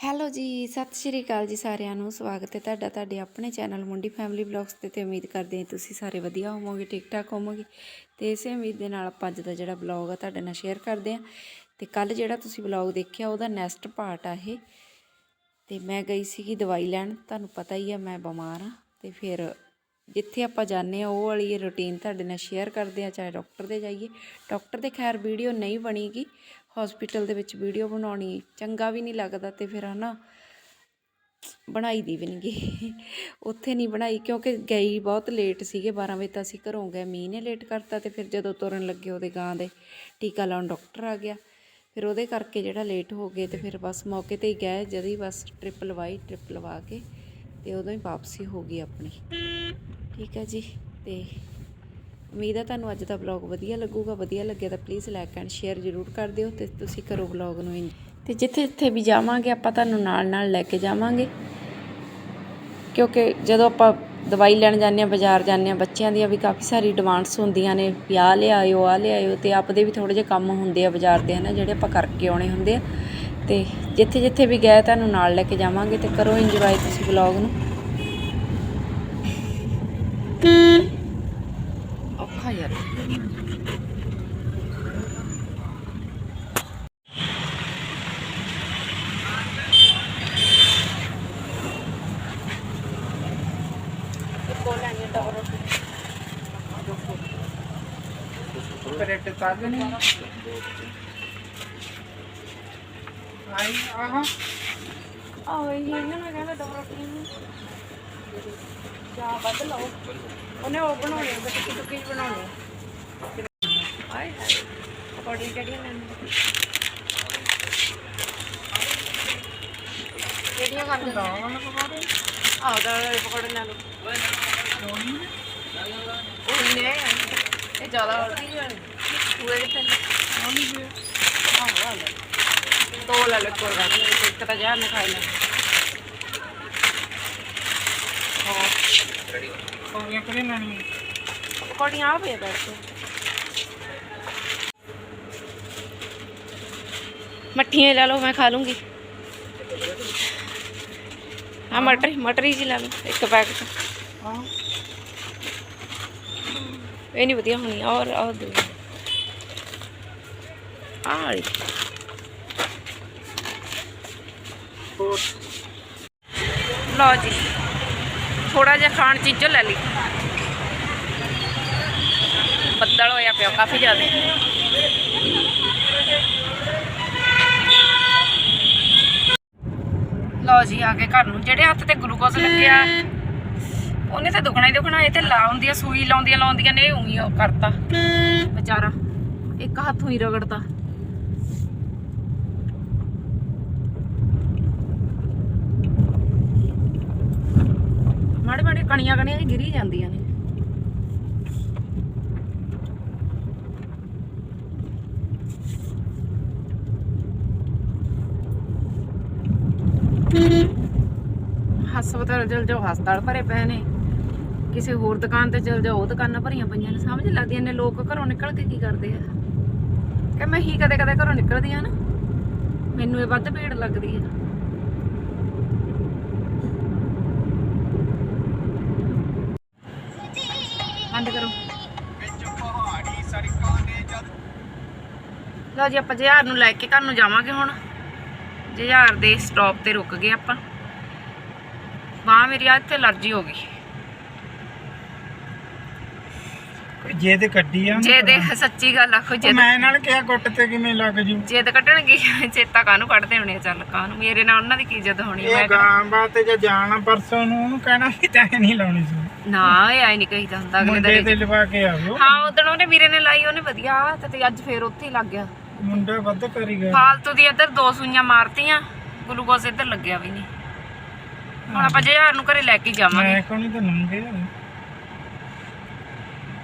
Hello ਜੀ, ਸਤਿ ਸ਼੍ਰੀ ਅਕਾਲ ਜੀ ਸਾਰਿਆਂ ਨੂੰ। ਸਵਾਗਤ ਹੈ ਤੁਹਾਡਾ ਤੁਹਾਡੇ ਆਪਣੇ ਚੈਨਲ ਮੁੰਡੀ ਫੈਮਿਲੀ ਵਲੌਗਸ ਤੇ ਤੇ ਉਮੀਦ ਕਰਦੇ ਹਾਂ ਤੁਸੀਂ ਸਾਰੇ ਵਧੀਆ ਹੋਵੋਗੇ ਠੀਕ ਠਾਕ ਹੋਵੋਗੇ। ਤੇ ਇਸੇ ਉਮੀਦ ਦੇ ਨਾਲ ਆਪਾਂ ਅੱਜ ਦਾ ਜਿਹੜਾ ਵਲੌਗ ਆ ਤੁਹਾਡੇ ਨਾਲ ਸ਼ੇਅਰ ਕਰਦੇ ਹਾਂ। ਤੇ ਕੱਲ ਜਿਹੜਾ ਤੁਸੀਂ ਵਲੌਗ ਦੇਖਿਆ ਉਹਦਾ ਨੈਕਸਟ ਪਾਰਟ ਆ ਇਹ। ਤੇ ਮੈਂ ਗਈ ਸੀਗੀ ਦਵਾਈ ਲੈਣ, ਤੁਹਾਨੂੰ ਪਤਾ ਹੀ ਆ ਮੈਂ ਬਿਮਾਰ ਆ ਤੇ ਫਿਰ ਜਿੱਥੇ ਆਪਾਂ ਜਾਂਦੇ ਆ ਉਹ ਵਾਲੀ ਰੁਟੀਨ ਤੁਹਾਡੇ ਨਾਲ ਸ਼ੇਅਰ ਕਰਦੇ ਆ ਚਾਹੇ ਡਾਕਟਰ ਦੇ ਜਾਈਏ। ਡਾਕਟਰ ਦੇ ਖੈਰ ਵੀਡੀਓ ਨਹੀਂ ਬਣੀਗੀ ਹਸਪੀਟਲ ਦੇ ਵਿੱਚ ਵੀਡੀਓ ਬਣਾਉਣੀ ਚੰਗਾ ਵੀ ਨਹੀਂ ਲੱਗਦਾ ਤੇ ਫਿਰ ਹਨਾ ਬਣਾਈ ਦੀ ਵੀ ਨਹੀਂ ਉੱਥੇ ਨਹੀਂ ਬਣਾਈ ਕਿਉਂਕਿ ਗਈ ਬਹੁਤ ਲੇਟ ਸੀਗੇ 12 ਵਜੇ ਤਾਂ ਅਸੀਂ ਘਰੋਂ ਗਏ, ਮੀਂਹ ਨੇ ਲੇਟ ਕਰਤਾ ਤੇ ਫਿਰ ਜਦੋਂ ਤੁਰਨ ਲੱਗੇ ਉਹਦੇ ਗਾਂ ਦੇ ਟੀਕਾ ਲਾਉਣ ਡਾਕਟਰ ਆ ਗਿਆ। ਫਿਰ ਉਹਦੇ ਕਰਕੇ ਜਿਹੜਾ ਲੇਟ ਹੋ ਗਏ ਤੇ ਫਿਰ ਬਸ ਮੌਕੇ ਤੇ ਹੀ ਗਏ, ਜਦ ਹੀ ਬਸ ਟ੍ਰਿਪ ਲਵਾਈ ਟ੍ਰਿਪ ਲਵਾ ਕੇ ਤੇ ਉਦੋਂ ਹੀ ਵਾਪਸੀ ਹੋ ਗਈ ਆਪਣੀ। ਠੀਕ ਹੈ ਜੀ ਤੇ ਉਮੀਦ ਹੈ ਤੁਹਾਨੂੰ ਅੱਜ ਦਾ ਵਲੌਗ ਵਧੀਆ ਲੱਗੂਗਾ, ਵਧੀਆ ਲੱਗਿਆ ਤਾਂ ਪਲੀਜ਼ ਲਾਈਕ ਐਂਡ ਸ਼ੇਅਰ ਜ਼ਰੂਰ ਕਰ ਦਿਓ ਤੇ ਤੁਸੀਂ ਕਰੋ ਵਲੌਗ ਨੂੰ enjoy। ਤੇ ਜਿੱਥੇ ਜਿੱਥੇ ਵੀ ਜਾਵਾਂਗੇ, ਆਪਾਂ ਤੁਹਾਨੂੰ ਨਾਲ ਨਾਲ ਲੈ ਕੇ ਜਾਵਾਂਗੇ। ਕਿਉਂਕਿ ਜਦੋਂ ਆਪਾਂ ਦਵਾਈ ਲੈਣ ਜਾਂਦੇ ਆ ਬਾਜ਼ਾਰ ਜਾਂਦੇ ਆ ਬੱਚਿਆਂ ਦੀਆਂ ਵੀ ਕਾਫੀ ਸਾਰੀ ਡਿਮਾਂਡਸ ਹੁੰਦੀਆਂ ਨੇ ਵੀ ਆਹ ਲਿਆਇਓ ਆ ਲਿਆਇਓ ਤੇ ਆਪਦੇ ਵੀ ਥੋੜੇ ਜਿਹੇ ਕੰਮ ਹੁੰਦੇ ਆ ਬਾਜ਼ਾਰ ਦੇ, ਹਨਾ, ਜਿਹੜੇ ਆਪਾਂ ਕਰਕੇ ਆਉਣੇ ਹੁੰਦੇ ਆ। ਤੇ ਜਿੱਥੇ ਜਿੱਥੇ ਵੀ ਗਏ ਤੁਹਾਨੂੰ ਨਾਲ ਲੈ ਕੇ ਜਾਵਾਂਗੇ ਤੇ ਕਰੋ ਇੰਜੋਏ ਤੁਸੀਂ ਵਲੌਗ ਨੂੰ। ਯਾਰ ਕਰੈਕਟ ਕਰ ਦੇਣੀ ਆਈ ਆਹ ਆਹ ਇਹ ਨਾ ਕਹਿੰਦਾ ਡਬਲ ਰੋਟੀ ਜਾਂ ਵੱਧ ਲਓ। ਉਹਨੇ ਉਹ ਬਣਾਉਣੇ ਪਕੌੜੇ ਆਹ ਦਾ ਪਕੌੜੇ ਲੈ ਉਹ ਨੇ ਇਹ ਜ਼ਿਆਦਾ ਹਲਦੀ ਹੈ ਪੂਰੇ ਦੇ ਪੈਨ ਨਹੀਂ ਵੀ ਆਹ ਵਾਲਾ ਦੋ ਲੈ ਲਓ। ਕੋਲ ਇੱਕ ਤਾਂ ਜਾਨ ਖਾਈ ਲੈ ਹਾਂ पकौड़ियाँ करी नहीं ਪਕੌੜੀਆਂ ਆ ਪਏ ਬੈਠ ਕੇ ਮੱਠੀਆਂ ਲੈ ਲਓ ਮੈਂ ਖਾ ਲੂੰਗੀ ਆ ਮਟਰ ਮਟਰੀ ਜੀ ਲੈ ਲਓ ਇੱਕ ਪੈਕਟ हाँ ਇਹ ਨਹੀਂ ਵਧੀਆ ਹੋਣੀ ਔਰ ਔਰ ਦੋ ਆਹ ਵਾਲੀ और ਲਓ ਜੀ ਥੋੜਾ ਜਿਹਾ ਖਾਣ ਚੀਜ਼ੋਂ ਲੈ ਲਈ। ਬੱਦਲ ਹੋਇਆ ਪਿਆ, ਕਾਫੀ ਜ਼ਿਆਦਾ। ਲਓ ਜੀ, ਆ ਕੇ ਘਰ ਨੂੰ। ਜਿਹੜੇ ਹੱਥ ਤੇ ਗਲੂਕੋਜ਼ ਲੱਗਿਆ ਉਹਨੇ ਤਾਂ ਦੁਖਣਾ ਹੀ ਦੁਖਣਾ, ਇਹ ਤੇ ਲਾਉਂਦੀ ਆ ਸੂਈ ਲਾਉਂਦੀਆਂ ਲਾਉਂਦੀਆਂ ਨੇ, ਉਹੀ ਕਰਤਾ। ਵਿਚਾਰਾ, ਇੱਕ ਹੱਥ ਹੀ ਰਗੜਤਾ ਮਾੜੇ ਮਾੜੇ ਕਣੀਆਂ ਕਣੀਆਂ ਹੀ ਗਿਰੀ ਜਾਂਦੀਆਂ ਨੇ। ਹਸਪਤਾਲ ਚਲ ਜਾਓ, ਹਸਪਤਾਲ ਭਰੇ ਪਏ ਨੇ। ਕਿਸੇ ਹੋਰ ਦੁਕਾਨ ਤੇ ਚਲ ਜਾਓ, ਉਹ ਦੁਕਾਨਾਂ ਭਰੀਆਂ ਪਈਆਂ ਨੇ। ਸਮਝ ਲੱਗਦੀਆਂ ਨੇ ਲੋਕ ਘਰੋਂ ਨਿਕਲ ਕੇ ਕੀ ਕਰਦੇ ਆ। ਕਿ ਮੈਂ ਹੀ ਕਦੇ ਕਦੇ ਘਰੋਂ ਨਿਕਲਦੀ ਆ ਨਾ, ਮੈਨੂੰ ਇਹ ਵੱਧ ਭੀੜ ਲੱਗਦੀ ਆ। ਬੰਦ ਕਰੋ। ਲਓ ਜੀ ਆਪਾਂ ਜਹਾਰ ਨੂੰ ਲੈ ਕੇ ਘਰ ਨੂੰ ਜਾਵਾਂਗੇ ਹੁਣ। ਜਹਾਰ ਦੇ ਸਟਾਪ ਤੇ ਰੁਕ ਗਏ ਆਪਾਂ। ਬਾਹ ਮੇਰੀ ਆ ਇੱਥੇ ਅਲਰਜੀ ਹੋ ਗਈ। ਜੇ ਤੇ ਕੱਢੀ ਆ ਜੇ ਦੇ ਸੱਚੀ ਗੱਲ ਆਖੋ ਜੇ ਮੈਂ ਨਾਲ ਕਿਹਾ ਗੁੱਟ ਤੇ ਕਿਵੇਂ ਲੱਗ ਜੂ? ਜੇ ਤੇ ਕੱਢਣਗੇ ਚੇਤਾ ਕਾਹਨੂੰ ਕੱਢਦੇ ਹੋਣੇ ਆ, ਚੱਲ ਕਾਹਨੂੰ? ਮੇਰੇ ਨਾਲ ਉਹਨਾਂ ਦੀ ਕੀ ਇੱਜ਼ਤ ਹੋਣੀ ਇਹ ਮੈਂ ਗਾਂ ਬਾਤੇ ਜੇ ਜਾਣਾ ਪਰਸੋਂ ਨੂੰ ਉਹਨੂੰ ਕਹਿਣਾ ਵੀ ਤੈਂ ਨਹੀਂ ਲਾਉਣੀ ਸੀ। ਨਾ ਆਈ ਨਹੀਂ ਕਹੀਦਾ ਹੁੰਦਾ ਅਗਲੇ ਮੁੰਡੇ ਦਿਨ ਤੇ ਲਵਾ ਕੇ ਆਵੋ ਹਾਂ ਉਦੋਂ ਉਹਨੇ ਵੀਰੇ ਨੇ ਲਾਈ ਉਹਨੇ ਵਧੀਆ ਤੇ ਤੇ ਅੱਜ ਫੇਰ ਉੱਥੇ ਹੀ ਲੱਗ ਗਿਆ। ਮੁੰਡਾ ਵੱਧ ਕਰੀ ਗਿਆ ਫਾਲਤੂ ਦੀ ਇੱਧਰ ਦੋ ਸੂਈਆਂ ਮਾਰਤੀਆਂ ਗਲੂਕੋਜ਼ ਇੱਧਰ ਲੱਗਿਆ ਵੀ ਨਹੀਂ ਹੁਣ ਆਪਾਂ ਜਹਾਰ ਨੂੰ ਘਰੇ ਲੈ ਕੇ ਜਾਵਾਂਗੇ। ਮੈਂ ਕੋਣੀ ਤਾਂ ਨੰਗੇ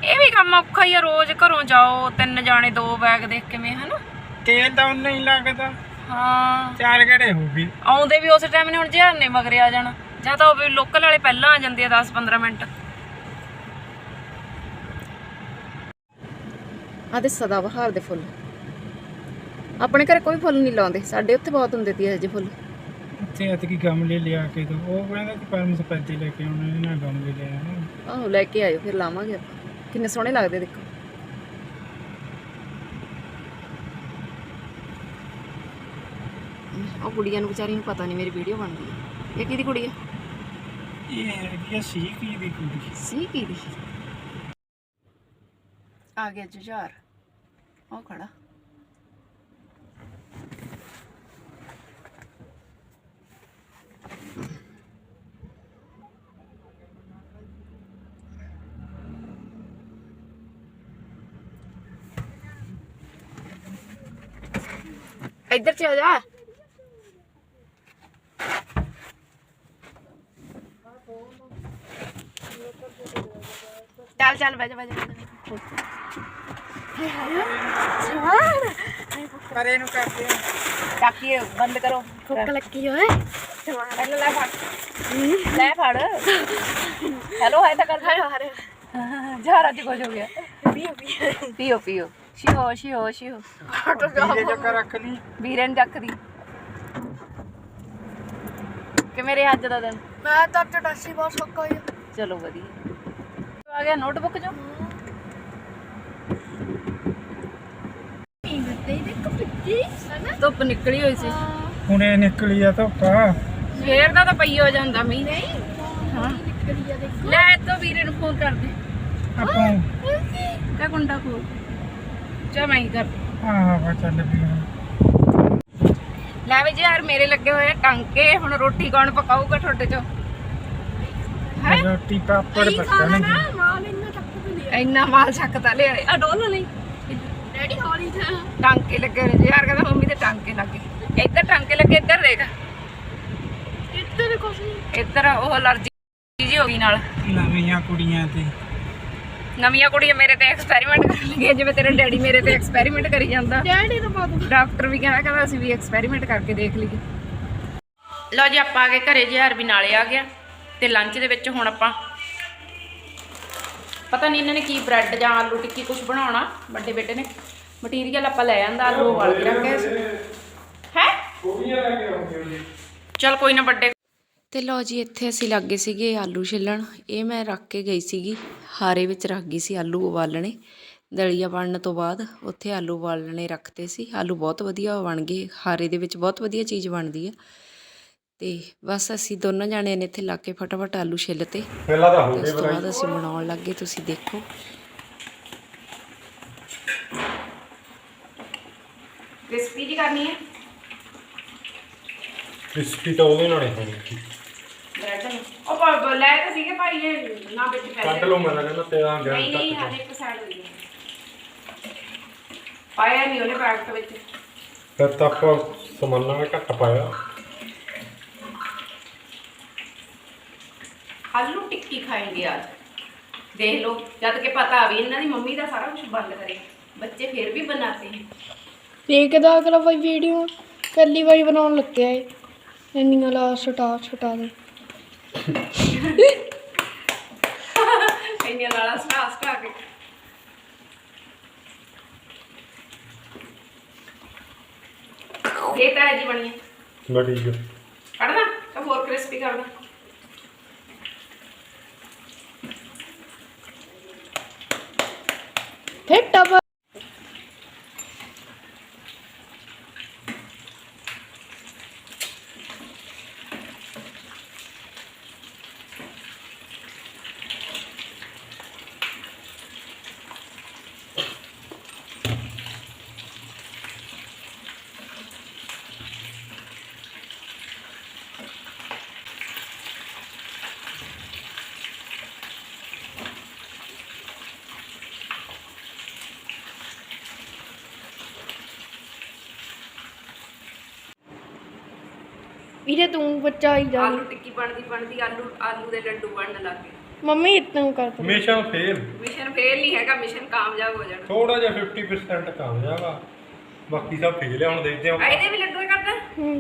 ਇਹ ਵੀ ਕੰਮ ਔਖਾ ਹੀ ਆ ਰੋਜ਼ ਘਰੋਂ ਜਾਓ ਤਿੰਨ ਜਾਣੇ ਦੋ ਬੈਗ ਦੇਖ ਕਿਵੇਂ ਹਨਾ? ਤੇਲ ਤਾਂ ਉਹਨੇ ਹੀ ਲੱਗਦਾ ਹਾਂ। ਚਾਰ ਘੜੇ ਹੋ ਗਈ ਆਉਂਦੇ ਵੀ ਉਸੇ ਟਾਈਮ ਨੇ ਹੁਣ ਜਹਾਰ ਨੇ ਮਗਰੇ ਆ ਜਾਣਾ। ਜਾਂ ਤਾਂ ਉਹ ਵੀ ਲੋਕਲ ਵਾਲੇ ਪਹਿਲਾਂ ਆ ਜਾਂਦੇ ਆ 10 15 ਮਿੰਟ। ਆਦੇ ਸਦਾ ਬਹਾਰ ਦੇ ਫੁੱਲ। ਆਪਣੇ ਘਰੇ ਕੋਈ ਫੁੱਲ ਨਹੀਂ ਲਾਉਂਦੇ। ਸਾਡੇ ਉੱਥੇ ਬਹੁਤ ਹੁੰਦੇ ਤੀ ਇਹੋ ਜਿਹੇ ਫੁੱਲ। ਉੱਥੇ ਐਤਕੀ ਗਮਲੇ ਲਿਆ ਕੇ ਦੋ ਉਹ ਕਹਿੰਦਾ ਕਿ ਪਰਮ ਸਪੈਦੇ ਲੈ ਕੇ ਆਉਣੇ ਨੇ ਨਾ ਗਮਲੇ ਲੈ ਆਉਣੇ ਆਹੋ ਲੈ ਕੇ ਆਇਓ ਫਿਰ ਲਾਵਾਂਗੇ ਆਪਾਂ। ਕਿੰਨੇ ਸੋਹਣੇ ਲੱਗਦੇ ਦੇਖੋ। ਉਹ ਕੁੜੀਆਂ ਨੂੰ ਵਿਚਾਰੀ ਨੂੰ ਪਤਾ ਨਹੀਂ ਮੇਰੀ ਵੀਡੀਓ ਬਣਦੀ ਹੈ ਇਹ ਕਿਹਦੀ ਕੁੜੀ ਹੈ ਇਹ ਹੈਗੀ ਆ ਸੀ ਕੀ ਦੀ ਕੁੜੀ? ਸੀ ਕੀ ਦੀ? ਆ ਗਿਆ ਜੁਝਾਰ। ਉਹ ਖੜਾ। ਇੱਧਰ ਚਲ ਜਾ। ਚੱਲ ਚੱਲ ਬਹਿ ਜਾ ਬਹਿ ਜਾ। ਪਰੇ ਨੂੰ ਕਰਦੇ ਆ। ਟਾਕੀ ਬੰਦ ਕਰੋ। ਭੁੱਖ ਲੱਗੀ ਓਏ। ਪਹਿਲਾਂ ਲੈ ਫੜ। ਲੈ ਫੜ। ਹੈਲੋ ਹਾਏ ਤਾਂ ਕਰ ਹਰੇ ਹਰੇ ਜਾਰਾ ਜੀ ਕੁਝ ਹੋ ਗਿਆ। ਪੀਓ ਪੀਓ। ਪੀਓ ਪੀਓ। ਸ਼ਿਓ ਸ਼ਿਓ ਸ਼ਿਓ। ਵੀਰੇ ਚੱਕਰ ਰੱਖ ਲਈ। ਵੀਰਨ ਜੱਕਦੀ ਕਿ ਮੇਰੇ ਅੱਜ ਦਾ ਦਿਨ? ਮੈਂ ਤਾਂ ਚਟਾਸੀ ਬਹੁਤ ਸੌਕਾ ਹੋਈ ਚਲੋ ਵਧੀਆ। ਆ ਗਿਆ ਨੋਟਬੁੱਕ ਹਨਾ ਧੁੱਪ ਨਿਕਲੀ ਹੋਈ ਸੀ। ਹੁਣੇ ਨਿਕਲੀ ਆ ਧੁੱਪਾ। ਸਵੇਰ ਦਾ ਤਾਂ ਪਈ ਹੋ ਜਾਂਦਾ ਮੀਂਹ। ਨਹੀਂ ਹਾਂ। ਲੈ ਤੋ ਵੀਰੇ ਨੂੰ ਫੋਨ ਕਰ ਦੇ। ਆਪਾਂ ਕਾ ਗੁੰਡਾ ਖੋਲ ਚਾ ਮੈਂ ਹੀ ਕਰ ਆਹ ਵਾ ਚੱਲ ਵੀ। ਲੈ ਵੀ ਜੀ ਯਾਰ ਮੇਰੇ ਲੱਗੇ ਹੋਏ ਆ ਟਾਂਕੇ ਹੁਣ ਰੋਟੀ ਕੌਣ ਪਕਾਊਗਾ ਤੁਹਾਡੇ ਚੋਂ? ਹੈ ਰੋਟੀ ਪਾਪੜ ਨਾ ਮਾਲ ਇੰਨਾ ਮਾਲ ਛੱਕਤਾ ਲਿਆਏ ਆ ਡੋਲ ਲਈ ਡੈਡੀ ਹੌਲੀ ਜਾ। ਟਾਂਕੇ ਲੱਗੇ ਨੇ। ਯਾਰ ਕਹਿੰਦਾ ਮੰਮੀ ਦੇ ਟਾਂਕੇ ਲੱਗੇ। ਇੱਧਰ ਟਾਂਕੇ ਲੱਗੇ ਇੱਧਰ ਦੇਖ। ਇੱਧਰ ਕੁਛ ਨਹੀਂ। ਇੱਧਰ ਉਹ ਅਲਰਜੀ ਜੀ ਹੋ ਗਈ ਨਾਲ। ਨਵੀਆਂ ਕੁੜੀਆਂ ਤੇ। ਨਵੀਆਂ ਕੁੜੀਆਂ ਮੇਰੇ ਤੇ ਐਕਸਪੈਰੀਮੈਂਟ ਕਰਨ ਲੱਗੀਆਂ। ਜਿਵੇਂ ਤੇਰਾ ਡੈਡੀ ਮੇਰੇ ਤੇ ਐਕਸਪੈਰੀਮੈਂਟ ਕਰੀ ਜਾਂਦਾ। ਡੈਡੀ ਤਾਂ ਬਹੁਤ ਡਾਕਟਰ ਵੀ ਕਹਿੰਦਾ ਕਹਿੰਦਾ ਅਸੀਂ ਵੀ ਐਕਸਪੈਰੀਮੈਂਟ ਕਰਕੇ ਦੇਖ ਲਈਏ। ਲਓ ਜੀ ਆਪਾਂ ਆ ਗਏ ਘਰੇ। ਜੀ ਵੀ ਨਾਲੇ ਆ ਗਿਆ। ਤੇ ਲੰਚ ਦੇ ਵਿੱਚ ਹੁਣ ਆਪਾਂ ਪਤਾ ਨਹੀਂ ਇਹਨਾਂ ਨੇ ਕੀ ਬ੍ਰੈਡ ਜਾਂ ਆਲੂ ਟਿੱਕੀ ਕੁਝ ਬਣਾਉਣਾ, ਵੱਡੇ ਬੇਟੇ ਨੇ। ਮਟੀਰੀਅਲ ਆਪਾਂ ਲੈ ਆਂਦਾ ਆਲੂ ਉਬਾਲ ਕੇ ਰੱਖਿਆ ਸੀ। ਹੈ? ਚਲ ਕੋਈ ਨਾ ਵੱਡੇ ਤੇ ਲਓ ਜੀ, ਇੱਥੇ ਅਸੀਂ ਲੱਗੇ ਸੀਗੇ ਆਲੂ ਛਿੱਲਣ। ਇਹ ਮੈਂ ਰੱਖ ਕੇ ਗਈ ਸੀਗੀ, ਹਾਰੇ ਵਿੱਚ ਰੱਖ ਗਈ ਸੀ ਆਲੂ ਉਬਾਲਣੇ। ਦਲੀਆ ਬਣਨ ਤੋਂ ਬਾਅਦ ਉੱਥੇ ਆਲੂ ਉਬਾਲਣੇ ਰੱਖਤੇ ਸੀ। ਆਲੂ ਬਹੁਤ ਵਧੀਆ ਬਣ ਗਏ। ਹਾਰੇ ਦੇ ਵਿੱਚ ਬਹੁਤ ਵਧੀਆ ਚੀਜ਼ ਬਣਦੀ ਆ। ਤੇ ਬਸ ਅਸੀਂ ਦੋਨੋਂ ਜਾਣਿਆਂ ਨੇ ਇੱਥੇ ਲੱਗ ਕੇ ਫਟਾਫਟ ਆਲੂ ਛਿੱਲਤੇ ਪਹਿਲਾਂ ਤਾਂ ਹੋ ਉਸ ਗਏ ਤੋਂ ਬਾਅਦ ਅਸੀਂ ਬਣਾਉਣ ਲੱਗੇ ਤੁਸੀਂ ਦੇਖੋ। ਰੈਸਪੀ ਜੀ ਕਰਨੀ ਹੈ? ਕ੍ਰਿਸਪੀ ਤਾਂ ਉਹਦੇ ਨਾਲ ਹੀ ਹੋਣੀ ਬ੍ਰੈਡ ਨੂੰ ਉਹ ਪ- ਲੈ ਤਾਂ ਸੀਗੇ ਭਾਈ ਇਹ ਨਾ ਵਿੱਚ ਪੈ ਕੱਢ ਲਓ ਮੈਂ ਤਾਂ ਕਹਿੰਦਾ ਤੇਰਾ ਗਿਆ ਨਹੀਂ ਨਹੀਂ ਹਜੇ ਇੱਕ ਸਾਈਡ ਹੋਈ ਹੈ। ਪਾਇਆ ਨਹੀਂ ਉਹਨੇ ਪੈਕਟ ਵਿੱਚ। ਫਿਰ ਤਾਂ ਆਪਾਂ ਸਮਾਨਾ ਵੀ ਘੱਟ ਪਾਇਆ। ਆਲੂ ਟਿੱਕੀ ਖਾਏਂਗੇ आज देख लो जद के पता अभी इन्हों की मम्मी का सारा कुछ बंद करे बच्चे फिर भी बनाते हैं ਦੇਖਦਾ ਅਗਲਾ ਵਾਰੀ ਵੀਡੀਓ ਪਹਿਲੀ ਵਾਰੀ ਬਣਾਉਣ ਲੱਗਿਆ ਏ। ਇੰਨੀਆਂ ਲਾ ਛਟਾ ਛਟਾ ਦੇ ਇੰਨੀਆਂ ਲਾਲਾ ਸਟਾ ਸਟਾ ਕੇ। ਇਹ ਤਾਂ ਜੀ ਬਣੀ ਬਾ ਠੀਕ ਹੈ ਕੱਢਣਾ ਤਾਂ ਹੋਰ ਕ੍ਰਿਸਪੀ ਕਰਨਾ ਫਿਰ ਟਬ ਵੀਰੇ ਤੂੰ ਬੱਚਾ ਹੀ ਜਾ। ਆਲੂ ਟਿੱਕੀ ਬਣਦੀ ਬਣਦੀ ਆਲੂ ਆਲੂ ਦੇ ਲੱਡੂ ਬਣਨ ਲੱਗ ਮੰਮੀ ਇਤਨਾ ਕਰ ਤਾ। ਮਿਸ਼ਨ ਫੇਲ ਮਿਸ਼ਨ ਫੇਲ ਨਹੀਂ ਹੈਗਾ ਮਿਸ਼ਨ ਕਾਮਯਾਬ ਹੋ ਜਾਣਾ। ਥੋੜਾ ਜਿਹਾ 50% ਕਾਮਯਾਬ ਆ। ਬਾਕੀ ਸਭ ਫੇਲ ਆ ਹੁਣ ਦੇਖਦੇ ਆ ਹਾਂ। ਇਹਦੇ ਵੀ ਲੱਡੂ ਹੀ ਕਰਦਾ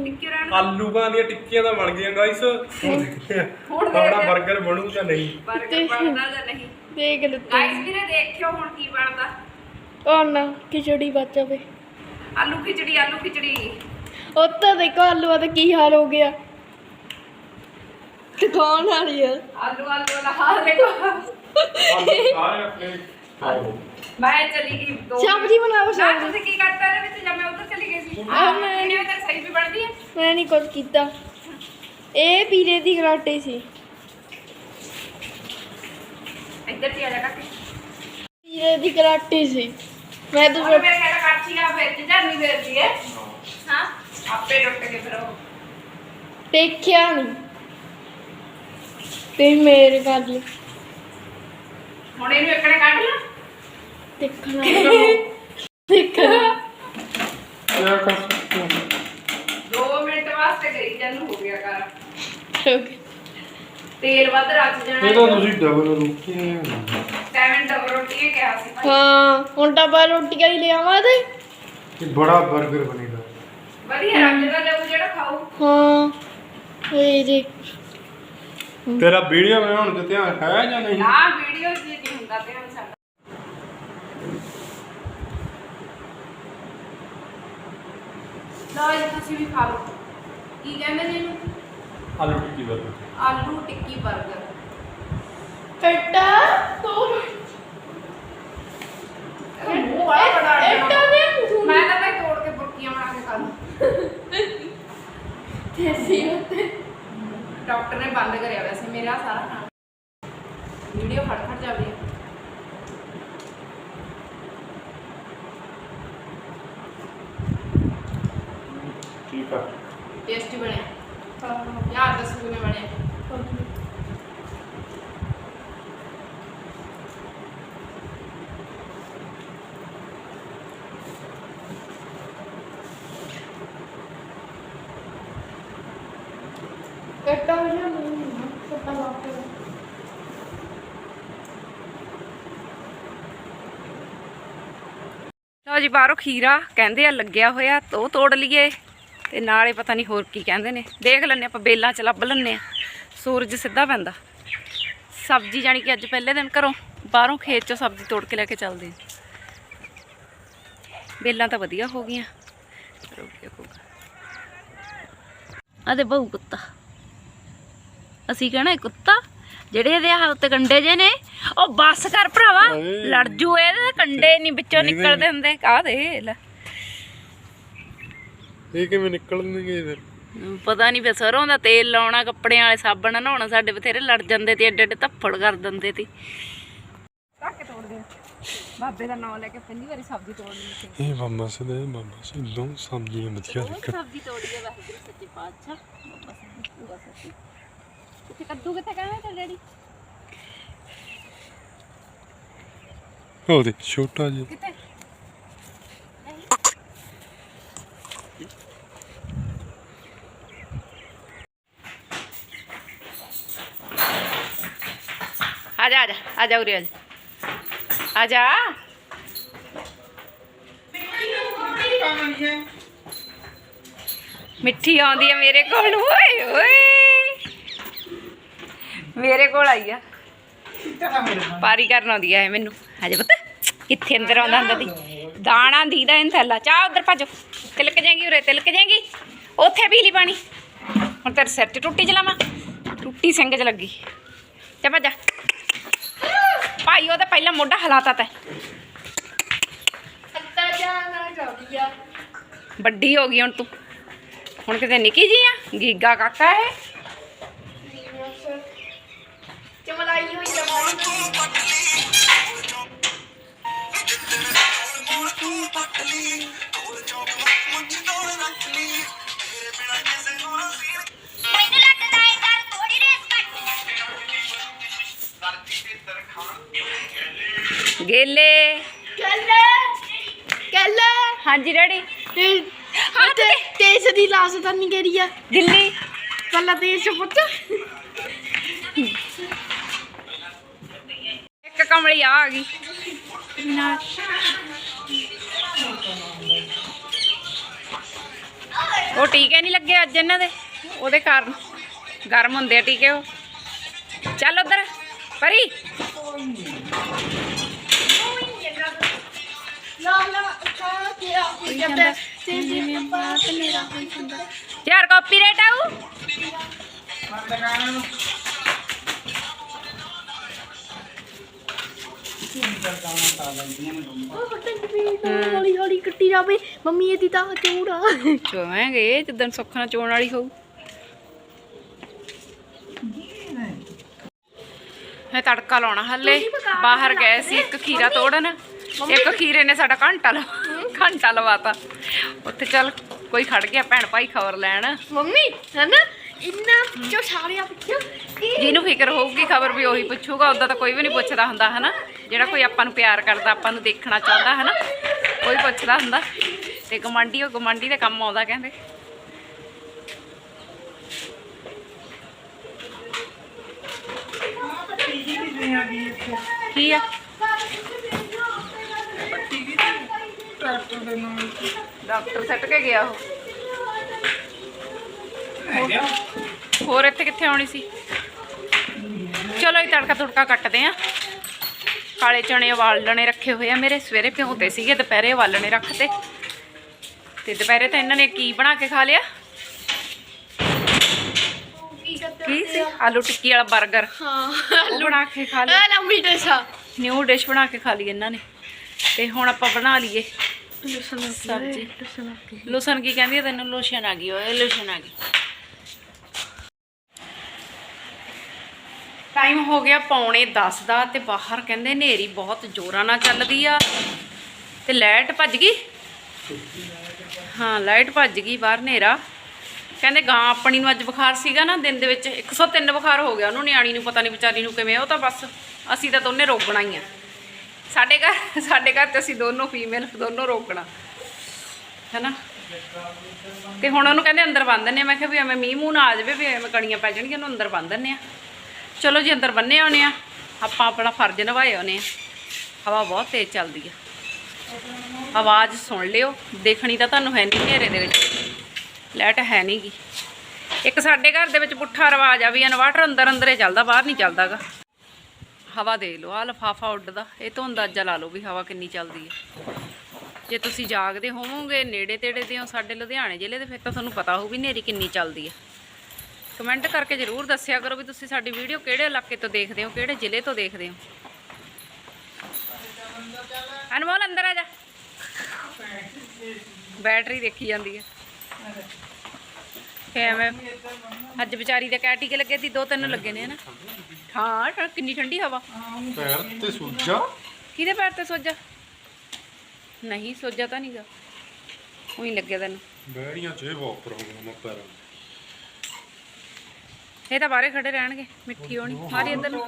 ਟਿੱਕੀ ਰਹਿਣ ਆਲੂਆਂ ਦੀਆਂ ਟਿੱਕੀਆਂ ਤਾਂ ਬਣ ਗਈਆਂ ਗਾਇਸ ਹੁਣ ਦੇਖਦੇ ਹਾਂ। ਹੁਣ ਦੇਖਦੇ ਹਾਂ। 버ਗਰ ਬਣੂ ਜਾਂ ਨਹੀਂ। ਬਰਗਰ ਬਣਦਾ ਜਾਂ ਨਹੀਂ। ਦੇਖ ਲਿੱਤੇ। ਗਾਇਸ ਵੀਰੇ ਦੇਖਿਓ ਹੁਣ ਕੀ ਬਣਦਾ। ਉਹ ਨਾ ਖਿਚੜੀ ਬਚ ਜਾਵੇ। ਆਲੂ ਖਿਚੜੀ ਆਲੂ ਖਿਚੜੀ। ਉੱਤੇ ਦੇਖੋ ਆਲੂਆਂ ਦਾ ਕੀ ਹਾਲ ਹੋ ਗਿਆ। ਟਿਕਾਉਣ ਵਾਲੀ ਆ? ਆਲੂ ਆਲੂ ਵਾਲਾ ਹਾਲ ਦੇਖੋ। ਸਾਰੇ ਆਪਣੇ ਖਾਓ ਮੈਂ ਚਲੀ ਗਈ ਦੋ ਸਬਜ਼ੀ ਬਣਾਓ ਨਾ ਸਬਜ਼ੀ ਤੁਸੀਂ ਕੀ ਕਰਤਾ ਇਹਦੇ ਵਿੱਚ? ਜਦ ਮੈਂ ਉਧਰ ਚਲੀ ਗਈ ਸੀ? ਮੈਂ- ਮੈਂ ਨਹੀਂ ਤਾਂ ਸਹੀ ਵੀ ਬਣਦੀ ਹੈ? ਮੈਂ ਨਹੀਂ ਕੁਝ ਕੀਤਾ। ਇਹ ਪੀਰੇ ਦੀ ਗਰਾਟੇ ਸੀ। ਇੱਧਰ ਤੇ ਆ ਜਾ ਕਾਕੇ। ਪੀਰੇ ਦੀ ਗਰਾਟੇ ਸੀ। ਮੈਂ ਤਾਂ ਮੇਰੇ ਕਹਿੰਦਾ ਕਾਚੀ ਆ ਫਿਰ ਜਾਨੀ ਫੇਰਦੀ ਹੈ। ਹਾਂ। ਆਪੇ ਟੁੱਟ ਕੇ ਫਿਰ ਉਹ ਦੇਖਿਆ ਨਹੀਂ ਤੇ ਮੇਰੇ ਕਰ ਲਈ ਹੁਣ ਇਹਨੂੰ ਇੱਕੜੇ ਕੱਢ ਲਾ। ਦੇਖਣਾ। ਦੇਖਣਾ। ਕਿਆ ਕਰ ਸਕਦੇ ਹੋ 2 ਮਿੰਟ ਵਾਸਤੇ ਗਈ ਜਾਨੂੰ ਹੋ ਗਿਆ ਕਰ ਤੇਲ ਵੱਧ ਰੱਖ ਜਾਣਾ ਇਹ ਤਾਂ ਤੁਸੀਂ ਡਬਲ ਰੋਟੀ ਨਹੀਂ ਸੈਵਨ ਡਬਲ ਰੋਟੀ ਕਿਹਾ ਸੀ ਭਾਈ। ਹਾਂ ਹੁਣ ਤਾਂ ਬਾ ਰੋਟੀਆਂ ਹੀ ਲਿਆਵਾਂ ਤੇ ਇਹ ਬੜਾ 버ਗਰ ਬਣੇਗਾ। ਵਧੀਆ ਰੱਜ ਦਾ ਲੋਕ ਜਿਹੜਾ ਖਾਓ। ਹਾਂ ਇਹ ਜੀ। ਤੇਰਾ ਵੀਡੀਓ ਬਣਾਉਣ ਤੇ ਧਿਆਨ ਹੈ ਜਾਂ ਨਹੀਂ? ਨਾ ਵੀਡੀਓ ਜੀ ਨਹੀਂ ਹੁੰਦਾ ਤੇ ਹੁਣ ਸਾਡਾ। ਲਓ ਜੀ ਤੁਸੀਂ ਵੀ ਖਾ ਲਓ। ਕੀ ਕਹਿੰਦੇ ਨੇ ਇਹਨੂੰ? ਆਲੂ ਟਿੱਕੀ 버ਗਰ ਆਲੂ ਟਿੱਕੀ 버ਗਰ ਕੱਟਾ ਤੋ ਮੂੰਹ ਵਾਲਾ ਬੜਾ ਅੱਡਾ। ਮੈਂ ਤਾਂ ਭਾਈ ਤੋੜ ਕੇ ਬੁਰਕੀਆਂ ਬਣਾ ਕੇ ਖਾ ਲੂੰ ਤੇਸੀ ਉੱਤੇ ਡਾਕਟਰ ਨੇ ਬੰਦ ਕਰਿਆ ਵੈਸੇ ਮੇਰਾ ਸਾਰਾ ਕੰਮ ਵੀਡੀਓ ਫੜ ਫੜ ਜਾਂਦੀ ਹੈ ਠੀਕ ਆ ਟੇਸਟੀ ਬਣਿਆ ਯਾਰ ਦੱਸੋ ਕਿਵੇਂ ਬਣਿਆ ਕੱਟਾ ਹੋ ਜਾ ਮੈਨੂੰ ਕੱਟਾ ਵਾਪਸ ਲਓ ਜੀ ਬਾਹਰੋਂ ਖੀਰਾ ਕਹਿੰਦੇ ਆ ਲੱਗਿਆ ਹੋਇਆ, ਤੋ ਉਹ ਤੋੜ ਲਈਏ। ਤੇ ਨਾਲੇ ਪਤਾ ਨਹੀਂ ਹੋਰ ਕੀ ਕਹਿੰਦੇ ਨੇ। ਦੇਖ ਲੈਣੇ ਆਪਾਂ ਬੇਲਾਂ ਚ ਲੱਭ ਲੈਣੇ ਆ। ਸੂਰਜ ਸਿੱਧਾ ਪੈਂਦਾ। ਸਬਜ਼ੀ ਜਾਣੀ ਕਿ ਅੱਜ ਪਹਿਲੇ ਦਿਨ ਘਰੋਂ ਬਾਹਰੋਂ ਖੇਤ ਚੋਂ ਸਬਜ਼ੀ ਤੋੜ ਕੇ ਲੈ ਕੇ ਚੱਲਦੇ ਬੇਲਾਂ ਤਾਂ ਵਧੀਆ ਹੋ ਗਈਆਂ। ਆਦੇ ਬਹੁ ਕੁੱਤਾ। ਅਸੀਂ ਕਹਿਣਾ ਕੁੱਤਾ ਜਿਹੜੇ ਇਹਦੇ ਉੱਤੇ ਕੰਡੇ ਜੇ ਨੇ ਉਹ ਬੱਸ ਕਰ ਭਰਾਵਾ। ਲੜ ਜੂ ਇਹਦੇ ਕੰਡੇ ਨਹੀਂ ਵਿੱਚੋਂ ਨਿਕਲਦੇ ਹੁੰਦੇ। ਕਾਹ ਦੇ ਲੈ ਇਹ ਕਿਵੇਂ ਨਿਕਲਣਗੇ ਫਿਰ ਪਤਾ ਨਹੀਂ ਫੇ ਸਰੋਂ ਦਾ ਤੇਲ ਲਾਉਣਾ ਕੱਪੜਿਆਂ ਵਾਲੇ ਸਾਬਣ ਨਹਾਉਣਾ ਸਾਡੇ ਬਥੇਰੇ ਲੜ ਜਾਂਦੇ ਤੇ ਏਡੇ ਏਡੇ ਧੱਫੜ ਕਰ ਦਿੰਦੇ ਤੇ। ਟੱਕ ਤੋੜਦੇ ਬਾਬੇ ਦਾ ਨਾਮ ਲੈ ਕੇ ਪਹਿਲੀ ਵਾਰੀ ਸਬਜ਼ੀ ਤੋੜਨੀ ਸੀ ਇਹ ਬੰਮਾ ਸੇ ਦੇ ਸੇ ਦੋ ਸਬਜ਼ੀਆਂ ਵਧੀਆ ਸਬਜ਼ੀ ਤੋੜੀ ਹੈ ਵਾਹਿਗੁਰੂ ਸੱਚੇ ਪਾਤਸ਼ਾਹ। ਬਾਬਾ ਸਾਹਿਬ ਪੂਰਾ ਸੱਚੀ। ਕਿੱਥੇ ਕੱਦੂ ਕਿੱਥੇ ਕਹਿੰਦੇ ਤੇ ਡੈਡੀ? ਛੋਟਾ ਜਿਹਾ। ਕਿੱਥੇ? ਆ ਜਾ ਆ ਜਾ ਆ ਜਾ ਉਰੇ ਆ ਜਾ। ਆ ਜਾ। ਮਿੱਠੀ ਆਉਂਦੀ ਆ ਮੇਰੇ ਕੋਲ ਓਏ ਓਏ। ਮੇਰੇ ਕੋਲ ਆਈ ਆ। ਪਾਰੀ ਕਰਨ ਆਉਂਦੀ ਆ ਇਹ ਮੈਨੂੰ। ਹਜੇ ਪਤਾ ਕਿੱਥੇ ਅੰਦਰ ਆਉਂਦਾ ਹੁੰਦਾ ਦੀ ਦਾਣਾ ਦੀਦਾ ਇਹਨ ਥੱਲਾ। ਚਾਹ ਉਧਰ ਭੱਜੋ। ਤਿਲਕ ਜਾਏਗੀ ਉਰੇ ਤਿਲਕ ਜਾਏਗੀ। ਉੱਥੇ ਪੀ ਲਈ ਪਾਣੀ। ਹੁਣ ਤੇਰੇ ਸਿਰ 'ਚ ਟੁੱਟੀ ਚਲਾਵਾਂ ਟੁੱਟੀ ਸਿੰਘ 'ਚ ਲੱਗੀ। ਤੇ ਭੱਜਾ। ਭਾਈ ਉਹ ਤਾਂ ਪਹਿਲਾਂ ਮੋਢਾ ਹਲਾਤਾ ਤੈ। ਵੱਡੀ ਹੋ ਗਈ ਹੁਣ ਤੂੰ। ਹੁਣ ਕਿਤੇ ਨਿੱਕੀ ਜੀ ਆ। ਗੀਗਾ ਕਾਕਾ ਇਹ। ਚਮਲਾਈ ਹੋਈ ਗੇਲੇ ਕੱਲੇ ਕੱਲੇ ਹਾਂਜੀ ਡੈਡੀ ਹਾਂ ਤੇ ਤੇਜ ਦੀ ਲਾਸ ਤਾਂ ਨਹੀਂ ਕਰੀ ਆ। ਦਿੱਲੀ ਕੱਲਾ ਤੇਜ ਪੁੱਤ। ਕਮਲੀ ਆ ਆ ਗਈ। ਉਹ ਟੀਕੇ ਨਹੀਂ ਲੱਗੇ ਅੱਜ ਇਹਨਾਂ ਦੇ। ਉਹਦੇ ਕਾਰਨ ਗਰਮ ਹੁੰਦੇ ਆ ਟੀਕੇ ਉਹ। ਚੱਲ ਉਧਰ, ਪਰੀ। ਯਾਰ ਕਾਪੀਰਾਈਟ ਆਊ? ਬੰਦ ਹੌਲੀ ਹੌਲੀ ਕੱਟੀ ਜਾਵੇ। ਮੰਮੀ ਇਹਦੀ ਤਾਂ ਚੂੜਾ ਚੋਵਾਂਗੇ ਜਿੱਦਣ ਸੁੱਖ ਨਾਲ ਚੋਣ ਵਾਲੀ ਹੋਊ। ਹੈ ਤੜਕਾ ਲਾਉਣਾ ਹੱਲੇ। ਬਾਹਰ ਗਏ ਸੀ ਇੱਕ ਖੀਰਾ ਤੋੜਨ। ਇੱਕ ਖੀਰੇ ਨੇ ਸਾਡਾ ਘੰਟਾ ਲਾ ਘੰਟਾ ਲਵਾਤਾ। ਉੱਥੇ ਚੱਲ ਕੋਈ ਖੜ ਗਿਆ ਭੈਣ ਭਾਈ ਖਬਰ ਲੈਣ। ਮੰਮੀ ਹਨਾ? ਇੰਨਾ ਜੋ ਸਾਰਿਆ ਪਿੱਛੇ। ਇਹ ਜਿਹਨੂੰ ਫਿਕਰ ਹੋਊਗੀ ਖਬਰ ਵੀ ਉਹੀ ਪੁੱਛੂਗਾ ਉਦਾਂ ਤਾਂ ਕੋਈ ਵੀ ਨਹੀਂ ਪੁੱਛਦਾ ਹੁੰਦਾ ਹਨਾ? ਜਿਹੜਾ ਕੋਈ ਆਪਾਂ ਨੂੰ ਪਿਆਰ ਕਰਦਾ ਆਪਾਂ ਨੂੰ ਦੇਖਣਾ ਚਾਹੁੰਦਾ ਹਨਾ? ਕੋਈ ਪੁੱਛਦਾ ਹੁੰਦਾ। ਤੇ ਗਮਾਂਡੀ ਉਹ ਗਮਾਂਡੀ ਦੇ ਕੰਮ ਆਉਂਦਾ ਕਹਿੰਦੇ। ਕੀ ਆ? ਟਰੈਕਟਰ ਦੇ ਨਾਲ ਡਾਕਟਰ ਸੱਟ ਕੇ ਗਿਆ ਉਹ। ਹੋਰ ਇੱਥੇ ਕਿੱਥੇ ਆਉਣੀ ਸੀ? ਚਲੋ ਇਹ ਤੜਕਾ ਤੁੜਕਾ ਕੱਟਦੇ ਆ ਕਾਲੇ ਚਣੇ ਉਬਾਲਣੇ ਰੱਖੇ ਹੋਏ ਆ ਮੇਰੇ ਸਵੇਰੇ ਭਿਉਂਤੇ ਸੀਗੇ ਦੁਪਹਿਰੇ ਉਬਾਲਣੇ ਰੱਖਤੇ। ਤੇ ਦੁਪਹਿਰੇ ਤਾਂ ਇਹਨਾਂ ਨੇ ਕੀ ਬਣਾ ਕੇ ਖਾ ਲਿਆ? ਕੀ ਸੀ? ਆਲੂ ਟਿੱਕੀ ਵਾਲਾ 버ਗਰ ਹਾਂ ਉਹ ਬਣਾ ਕੇ ਖਾ ਲਿਆ। ਆ ਲੰਬੀ ਡੇਸਾ ਨਿਊ ਡਿਸ਼ ਬਣਾ ਕੇ ਖਾ ਲਈ ਇਹਨਾਂ ਨੇ। ਤੇ ਹੁਣ ਆਪਾਂ ਬਣਾ ਲਈਏ ਲਸਣ ਸਬਜ਼ੀ। ਲਸਣ ਲੋਸ਼ਨ ਕੀ ਕਹਿੰਦੀ ਤੈਨੂੰ? ਲੋਸ਼ਨ ਆ ਗਈ ਓਏ ਲੋਸ਼ਨ ਆ ਗਈ। ਟਾਈਮ ਹੋ ਗਿਆ ਪੌਣੇ 10 ਦਾ ਤੇ ਬਾਹਰ ਕਹਿੰਦੇ ਹਨੇਰੀ ਬਹੁਤ ਜ਼ੋਰਾਂ ਨਾਲ ਚੱਲਦੀ ਆ। ਤੇ ਲਾਈਟ ਭੱਜ ਗਈ? ਹਾਂ ਲਾਈਟ ਭੱਜ ਗਈ ਬਾਹਰ ਹਨੇਰਾ। ਕਹਿੰਦੇ ਗਾਂ ਆਪਣੀ ਨੂੰ ਅੱਜ ਬੁਖਾਰ ਸੀਗਾ ਨਾ, ਦਿਨ ਦੇ ਵਿੱਚ 103 ਬੁਖਾਰ ਹੋ ਗਿਆ। ਉਹਨੂੰ ਨਿਆਣੀ ਨੂੰ ਪਤਾ ਨਹੀਂ ਵਿਚਾਰੀ ਨੂੰ ਕਿਵੇਂ ਉਹ ਤਾਂ ਬਸ ਅਸੀਂ ਤਾਂ ਦੋਨੇ ਰੋਕਣਾ ਹੀ ਆ। ਸਾਡੇ ਘਰ ਸਾਡੇ ਘਰ ਤੇ ਅਸੀਂ ਦੋਨੋਂ ਫੀਮੇਲ ਦੋਨੋਂ ਰੋਕਣਾ ਹੈਨਾ? ਤੇ ਹੁਣ ਉਹਨੂੰ ਕਹਿੰਦੇ ਅੰਦਰ ਬੰਦ ਦਿੰਨੇ ਆ। ਮੈਂ ਕਿਹਾ ਵੀ ਐਵੇਂ ਮੀਂਹ ਮੂੰਹ ਨਾ ਆ ਜਾਵੇ, ਵੀ ਐਵੇਂ ਕਣੀਆਂ ਪੈ ਜਾਣਗੀਆਂ, ਉਹਨੂੰ ਅੰਦਰ ਬੰਦ ਦਿੰਨੇ ਆ। ਚਲੋ ਜੀ, ਅੰਦਰ ਬੰਨੇ ਆਉਨੇ ਆ। ਆਪਾਂ ਆਪਣਾ ਫਰਜ਼ ਨਿਭਾਏ ਆਉਨੇ ਆ। ਹਵਾ ਬਹੁਤ ਤੇਜ਼ ਚੱਲਦੀ ਆ। ਆਵਾਜ਼ ਸੁਣ ਲਿਓ। ਦੇਖਣੀ ਤਾਂ ਤੁਹਾਨੂੰ ਹੈ ਨਹੀਂ ਹਨੇਰੇ ਦੇ ਵਿੱਚ। ਲਾਈਟ ਹੈ ਨਹੀਂਗੀ ਇੱਕ ਸਾਡੇ ਘਰ ਦੇ ਵਿੱਚ ਪੁੱਠਾ ਰਿਵਾਜ ਆ ਵੀ ਇਨਵਰਟਰ ਅੰਦਰ ਅੰਦਰੇ ਚੱਲਦਾ, ਬਾਹਰ ਨਹੀਂ ਚੱਲਦਾਗਾ। ਹਵਾ ਦੇ ਲਓ ਆ ਲਫਾਫਾ ਉੱਡਦਾ। ਇਹ ਤੋਂ ਅੰਦਾਜ਼ਾ ਲਾ ਲਓ ਵੀ ਹਵਾ ਕਿੰਨੀ ਚੱਲਦੀ ਹੈ ਜੇ ਤੁਸੀਂ ਜਾਗਦੇ ਹੋਵੋਗੇ, ਨੇੜੇ ਤੇੜੇ ਦੇ ਹੋ ਸਾਡੇ ਲੁਧਿਆਣੇ ਜ਼ਿਲ੍ਹੇ ਦੇ, ਫਿਰ ਤਾਂ ਤੁਹਾਨੂੰ ਪਤਾ ਹੋਊ ਵੀ ਨੇਰੀ ਕਿੰਨੀ ਚੱਲਦੀ ਹੈ ਕਮੈਂਟ ਕਰਕੇ ਜ਼ਰੂਰ ਦੱਸਿਆ ਕਰੋ ਵੀ ਤੁਸੀਂ ਸਾਡੀ ਵੀਡੀਓ ਕਿਹੜੇ ਇਲਾਕੇ ਤੋਂ ਦੇਖਦੇ ਹੋ ਕਿਹੜੇ ਜ਼ਿਲ੍ਹੇ ਤੋਂ ਦੇਖਦੇ ਹੋ। ਅਨਮੋਲ ਅੰਦਰ ਆ ਜਾ। ਬੈਟਰੀ ਦੇਖੀ ਜਾਂਦੀ ਹੈ। ਐਵੇਂ ਅੱਜ ਵਿਚਾਰੀ ਦੇ ਕਹਿ ਟੀਕੇ ਲੱਗੇ ਸੀ ਦੋ ਤਿੰਨ ਲੱਗੇ ਨੇ ਹਨਾ। ਹਾਂ ਕਿੰਨੀ ਠੰਡੀ ਹਵਾ। ਪੈਰ ਤੇ ਸੁੱਜਾ? ਕਿਹਦੇ ਪੈਰ ਤੇ ਸੋਜਾ? ਨਹੀਂ ਸੋਜਾ ਤਾਂ ਨਹੀਂਗਾ ਉਹੀ ਲੱਗਿਆ ਤੈਨੂੰ। ਬੈੜੀਆਂ ਚ ਇਹ ਬਹੁਤ ਪ੍ਰੋਬਲਮ ਆ ਪੈਰਾਂ ਇਹ ਤਾਂ ਬਾਹਰੇ ਖੜੇ ਰਹਿਣਗੇ ਮਿੱਠੀ ਹੋਣੀ। ਮਾਰੀ ਅੰਦਰ ਨੂੰ।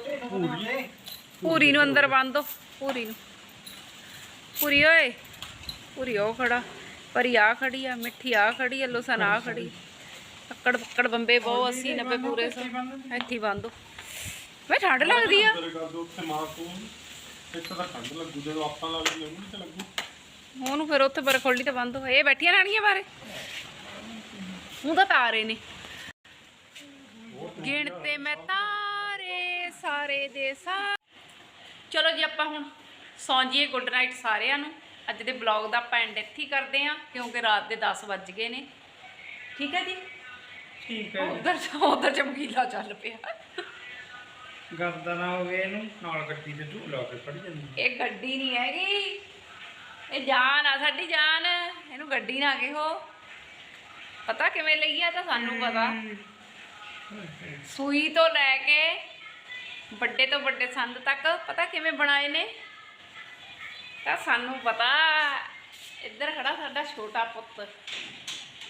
ਪੂਰੀ ਨੂੰ ਅੰਦਰ ਬੰਨ ਦੋ ਪੂਰੀ ਨੂੰ। ਪੂਰੀ ਓਏ ਪੂਰੀ ਉਹ ਖੜਾ। ਪਰੀ ਆ ਖੜੀ ਆ ਮਿੱਠੀ ਆ ਖੜੀ ਆ ਲੋਸਨ ਆ ਖੜੀ। ਪੱਕੜ ਪੱਕੜ ਬੰਬੇ ਬਹੁ 80 90 ਪੂਰੇ ਸੌ। ਇੱਥੇ ਬੰਨ ਦੋ ਵੇ ਠੰਡ ਲੱਗਦੀ ਆ। ਉਹਨੂੰ ਫਿਰ ਉੱਥੇ ਪਰ ਖੋਲੀ ਤੇ ਬੰਦ ਹੋ ਇਹ ਬੈਠੀਆਂ ਰਹਿਣਗੀਆਂ ਬਾਰੇ ਉਹ ਤਾਂ ਤਾਰੇ ਨੇ। ਗਿਣਤੇ ਮੈਂ ਤਾਰੇ ਸਾਰੇ ਦੇ ਸਾ ਚਲੋ ਜੀ ਆਪਾਂ ਹੁਣ ਸੌਂ ਜੀਏ ਗੁੱਡ ਨਾਈਟ ਸਾਰਿਆਂ ਨੂੰ। ਅੱਜ ਦੇ ਬਲੌਗ ਦਾ ਆਪਾਂ ਐਂਡ ਇੱਥੇ ਹੀ ਕਰਦੇ ਹਾਂ ਕਿਉਂਕਿ ਰਾਤ ਦੇ 10 ਵੱਜ ਗਏ ਨੇ। ਠੀਕ ਹੈ ਜੀ? ਠੀਕ ਹੈ ਉਧਰ ਉਧਰ ਚਮਕੀਲਾ ਚੱਲ ਪਿਆ। ਗਰਦਨਾ ਹੋ ਗਏ ਇਹਨੂੰ ਨਾਲ ਗੱਡੀ ਤੇ ਝੂਲਾ ਕੇ ਖੜੀ ਜਾਂਦੀ ਇਹ ਗੱਡੀ ਨਹੀਂ ਹੈਗੀ। ਇਹ ਜਾਨ ਆ ਸਾਡੀ ਜਾਨ। ਇਹਨੂੰ ਗੱਡੀ ਨਾ ਕਿਹੋ। ਪਤਾ ਕਿਵੇਂ ਲਈ ਆ ਤਾਂ ਸਾਨੂੰ ਪਤਾ। ਸੂਈ ਤੋਂ ਲੈ ਕੇ ਵੱਡੇ ਤੋਂ ਵੱਡੇ ਸੰਦ ਤੱਕ, ਪਤਾ ਕਿਵੇਂ ਬਣਾਏ ਨੇ? ਤਾਂ ਸਾਨੂੰ ਪਤਾ, ਇੱਧਰ ਖੜਾ ਸਾਡਾ ਛੋਟਾ ਪੁੱਤ।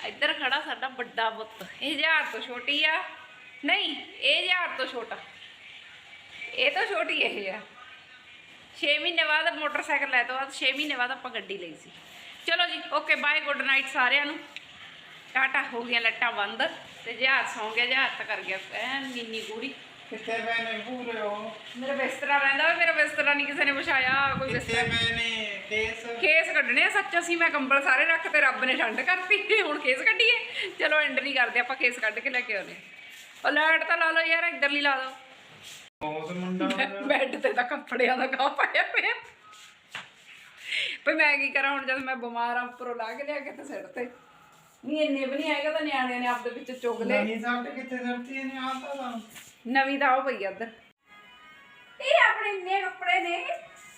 ਇੱਧਰ ਖੜਾ ਸਾਡਾ ਵੱਡਾ ਪੁੱਤ। ਇਹ ਹਜ਼ਾਰ ਤੋਂ ਛੋਟੀ ਆ। ਨਹੀਂ, ਇਹ ਹਜ਼ਾਰ ਤੋਂ ਛੋਟਾ। ਇਹ ਤਾਂ ਛੋਟੀ ਇਹ ਆ। 6 ਮਹੀਨੇ ਬਾਅਦ ਮੋਟਰਸਾਈਕਲ ਲੈ ਤੋਂ ਬਾਅਦ 6 ਮਹੀਨੇ ਬਾਅਦ ਆਪਾਂ ਗੱਡੀ ਲਈ ਸੀ। ਚਲੋ ਜੀ ਓਕੇ ਬਾਏ ਗੁੱਡ ਨਾਈਟ ਸਾਰਿਆਂ ਨੂੰ। ਟਾਟਾ ਹੋ ਗਈਆਂ ਲੱਟਾਂ ਬੰਦ। ਤੇ ਜਹਾਜ਼ ਸੌਂ ਗਿਆ ਜਹਾਜ਼ ਤਾਂ ਕਰ ਗਿਆ ਐਨ ਨੀਨੀ ਗੂੜੀ ਕਿੱਥੇ ਮੈਨੇ ਪੂਰੇ ਹੋ? ਮੇਰਾ ਬਿਸਤਰਾ ਰਹਿੰਦਾ ਵਾ, ਮੇਰਾ ਬਿਸਤਰਾ ਨਹੀਂ ਕਿਸੇ ਨੇ ਵਿਛਾਇਆ ਕੋਈ ਕਿੱਥੇ ਬਿਸਤਰਾ ਮੈਨੇ ਕੇਸ? ਕੇਸ ਕੱਢਣੇ ਆ ਸੱਚ ਅਸੀਂ ਮੈਂ ਕੰਬਲ ਸਾਰੇ ਰੱਖ ਤੇ ਰੱਬ ਨੇ ਠੰਡ ਕਰਤੀ ਹੁਣ ਕੇਸ ਕੱਢੀਏ। ਚਲੋ ਐਂਡ ਨਹੀਂ ਕਰਦੇ ਆਪਾਂ ਕੇਸ ਕੱਢ ਕੇ ਲੈ ਕੇ ਆਉਨੇ ਉਹ ਲਾਈਟ ਤਾਂ ਲਾ ਲਓ ਯਾਰ ਇੱਧਰਲੀ ਲਾ ਦਿਓ ਬਹੁਤ ਮੁੰਡਾ। ਬੈੱਡ ਤੇ ਤਾਂ ਕੱਪੜਿਆਂ ਦਾ ਗਾ ਪਾਇਆ ਪਿਆ। ਭਈ ਮੈਂ ਕੀ ਕਰਾਂ ਹੁਣ ਜਦ ਮੈਂ ਬਿਮਾਰ ਆ ਉੱਪਰੋਂ ਲਾ ਕੇ ਲਿਆ ਕੇ ਤੇ ਸਿਰ ਤੇ। ਨਹੀਂ ਇੰਨੇ ਵੀ ਨਹੀਂ ਹੈਗਾ ਤਾਂ ਨਿਆਣਿਆਂ ਨੇ ਆਪਦੇ ਵਿੱਚ ਚੁੱਗ ਲਏ। ਨਹੀਂ ਸੱਟ ਕਿੱਥੇ ਸਰਤੀ ਨੇ ਆ ਤਾਂ ਨਵੀਂ ਤਾਂ ਉਹ ਪਈ ਆ ਉੱਧਰ। ਆਪਣੇ ਇੰਨੇ ਕੱਪੜੇ ਨੇ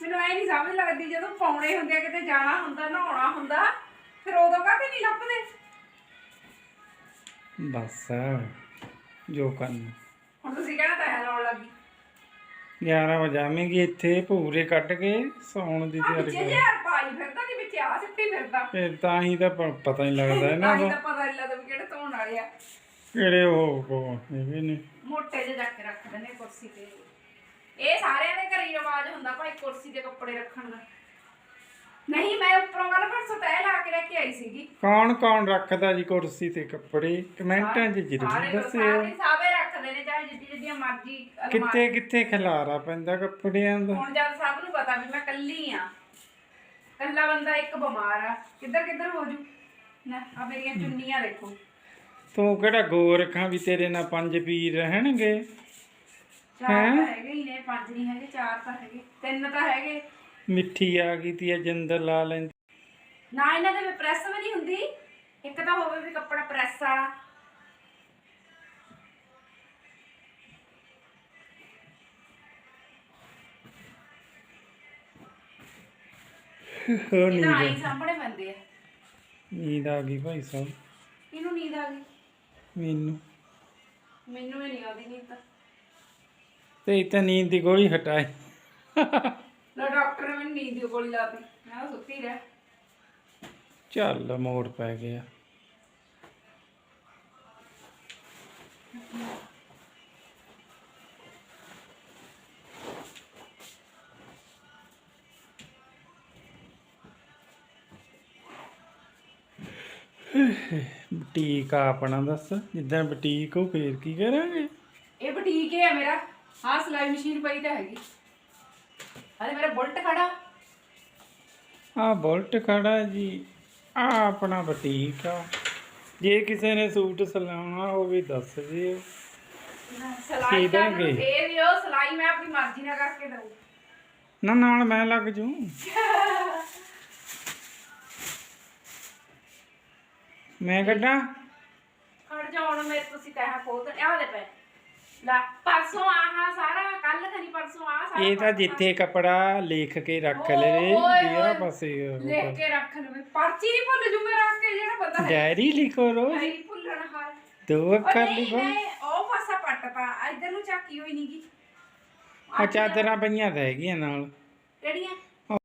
ਮੈਨੂੰ ਐ ਨਹੀਂ ਸਮਝ ਲੱਗਦੀ ਜਦੋਂ ਪਾਉਣੇ ਹੁੰਦੇ ਆ ਕਿਤੇ ਜਾਣਾ ਹੁੰਦਾ ਨਹਾਉਣਾ ਹੁੰਦਾ ਫਿਰ ਉਦੋਂ ਕਾਹਤੇ ਨਹੀਂ ਲੱਭਦੇ? ਬਸ ਜੋ ਕਰਨਾ। ਹੁਣ ਤੁਸੀਂ ਕਹਿਣਾ ਤਾਂ ਹੈ ਲਾਉਣ ਲੱਗੀ? 11 ਵਜਾਵੇਂਗੇ ਇੱਥੇ ਭੂਰੇ ਕੱਟ ਕੇ ਸੌਣ ਦੀ ਤਿਆਰੀ ਕਰ। 5000 ਸਿੱਟੀ ਫਿਰਦਾ। ਤਾਂ ਹੀ ਤਾਂ ਪ- ਪਤਾ ਨਹੀਂ ਲੱਗਦਾ ਇਹਨਾਂ ਤੋਂ ਤਾਂ। ਪਤਾ ਨਹੀਂ ਲੱਗਦਾ ਵੀ ਕਿਹੜੇ ਧੋਣ ਵਾਲੇ ਆ। ਕਿਹੜੇ ਉਹ ਇਹ ਵੀ ਨੇ ਮੋਟੇ ਜਿਹੇ ਕੇ ਰੱਖ ਦਿੰਦੇ ਕੁਰਸੀ ਤੇ। ਇਹ ਸਾਰਿਆਂ ਦੇ ਘਰੇ ਹੀ ਰਿਵਾਜ ਹੁੰਦਾ ਭਾਈ ਕੁਰਸੀ ਤੇ ਕੱਪੜੇ ਰੱਖਣ ਦਾ। ਨਹੀਂ ਮੈਂ ਉੱਪਰੋਂ ਕੱਲ ਪਰਸੋਂ ਤੈ ਲਾ ਕੇ ਲੈ ਕੇ ਆਈ ਸੀਗੀ। ਕੌਣ ਕੌਣ ਰੱਖਦਾ ਜੀ ਕੁਰਸੀ ਤੇ ਕੱਪੜੇ? ਕਮੈਂਟਾਂ 'ਚ ਜ਼ਰੂਰ ਸਾਰੇ ਦੱਸਿਓ। ਸਾਰੇ ਸਾਵੇ ਰੱਖਦੇ ਨੇ ਚਾਹੇ ਜਿੱਡੀ ਜਿੱਡੀਆਂ ਮਰਜ਼ੀ ਅਲਮਾਰੀ- ਕਿੱਥੇ ਕਿੱਥੇ ਖਿਲਾਰਾ ਪੈਂਦਾ ਕੱਪੜਿਆਂ ਦਾ? ਹੁਣ ਜਦ ਸਭ ਨੂੰ ਪਤਾ ਵੀ ਮੈਂ ਕੱਲੀ ਆ ਕੱਲਾ ਬੰਦਾ ਇੱਕ ਬਿਮਾਰ ਆ। ਕਿੱਧਰ ਕਿੱਧਰ ਹੋ ਜੂ? ਨਾ ਆ ਮੇਰੀਆਂ ਚੁੰਨੀਆਂ ਦੇਖੋ ਤੂੰ ਕਿਹੜਾ ਗੋਰਖਾਂ ਵੀ ਤੇਰੇ ਨਾਲ ਪੰਜ ਪੀਰ ਰਹਿਣਗੇ? ਚਾਰ ਤਾਂ ਹੈਗੇ ਹੀ ਨੇ ਪੰਜ ਨਹੀਂ ਹੈਗੇ ਚਾਰ ਤਾਂ ਹੈਗੇ ਤਿੰਨ ਤਾਂ ਹੈਗੇ। ਮਿੱਠੀ ਆ ਗਈ ਤੀ ਜਿੰਦਰ ਲਾ ਲੈਂਦੀ। ਨਾ ਇਹਨਾਂ ਦੇ ਪ੍ਰੈਸ ਵੀ ਨਹੀਂ ਹੁੰਦੀ। ਇੱਕ ਤਾਂ ਹੋਵੇ ਵੀ ਕੱਪੜਾ ਪ੍ਰੈਸ ਵਾਲਾ ਨੀਂਦ ਤਾਂ ਆਈ ਸਾਹਮਣੇ ਪੈਂਦੇ ਆ। ਨੀਂਦ ਆ ਗਈ ਭਾਈ ਸਾਹਿਬ ਇਹਨੂੰ ਨੀਂਦ ਆ ਗਈ? ਮੈਨੂੰ। ਮੈਨੂੰ ਵੀ ਨਹੀਂ ਆਉਂਦੀ ਨੀਂਦ ਤਾਂ। ਤੇ ਇੱਥੇ ਨੀਂਦ ਦੀ ਗੋਲੀ ਹਟਾਈ। ਨਾ ਡਾਕਟਰ ਨੇ ਮੈਨੂੰ ਨੀਂਦ ਦੀ ਗੋਲੀ ਲਾਤੀ ਮੈਂ ਕਿਹਾ ਸੁੱਤੀ ਰਹਿ। ਚੱਲ ਮੋੜ ਪੈ ਗਿਆ। ਬੁਟੀਕ ਆ ਆਪਣਾ ਦੱਸ। ਜਿੱਦਾਂ ਬੁਟੀਕ ਹੋ ਫੇਰ ਕੀ ਕਰਾਂਗੇ? ਇਹ ਬੁਟੀਕ ਹੈ ਮੇਰਾ। ਹਾਂ ਸਿਲਾਈ ਮਸ਼ੀਨ ਪਈ ਤਾਂ ਹੈਗੀ। ਅਰੇ ਮੇਰਾ ਬੁਲਟ ਖੜਾ। ਆ ਬੁਲਟ ਖੜਾ ਜੀ। ਆ ਆਪਣਾ ਬੁਟੀਕ ਆ। ਜੇ ਕਿਸੇ ਨੇ ਸੂਟ ਸਿਲਾਉਣਾ ਹੋਵੇ ਦੱਸ ਦਿਓ। ਸਿਲਾਈ ਦਾ ਵੀ ਉਹ ਸਿਲਾਈ ਮੈਂ ਆਪਣੀ ਮਰਜ਼ੀ ਨਾਲ ਕਰਕੇ ਦਊ। ਨਾ ਨਾਲ ਮੈਂ ਲੱਗ ਜੂ। ਮੈਂ ਕੱਢਾਂ? ਖੜ ਜਾ ਹੁਣ ਮੇਰੇ ਤੁਸੀਂ ਕਹਿਆ ਖੋਲ ਤੇ ਆ ਦੇ ਪਏ ਲੈ ਪਰਸੋਂ ਆਹ ਸਾਰਾ ਕੱਲ ਖਣੀ ਪਰਸੋਂ ਆ ਸਾਰਾ ਇਹ ਤਾਂ ਜਿੱਥੇ ਕਪੜਾ ਲਿਖ ਕੇ ਰੱਖ ਲਵੇ ਓਏ, ਦਿਆ ਓਏ। ਪਾਸੇ ਉਹ ਲਿਖ ਕੇ ਰੱਖ ਲਵੇ। ਪਰਚੀ ਨਹੀਂ ਭੁੱਲ ਜੂ ਮੈਂ ਰੱਖ ਕੇ ਜਿਹੜਾ ਪਤਾ ਹੈ। ਡਾਇਰੀ ਲਿਖੋ ਰੋਜ਼। ਨਹੀਂ ਭੁੱਲਣ ਹਾਲ। ਦੋ ਉਹ ਅੱਖਰ ਨਹੀਂ ਲਿਖੋ। ਉਹ ਪਾਸਾ ਪੱਟਤਾ ਇਧਰ ਨੂੰ ਚੱਕੀ ਹੋਈ ਨਹੀਂਗੀ ਆ ਚਾਦਰਾਂ ਪਈਆਂ ਤਾਂ ਹੈਗੀਆਂ ਨਾਲ। ਕਿਹੜੀਆਂ?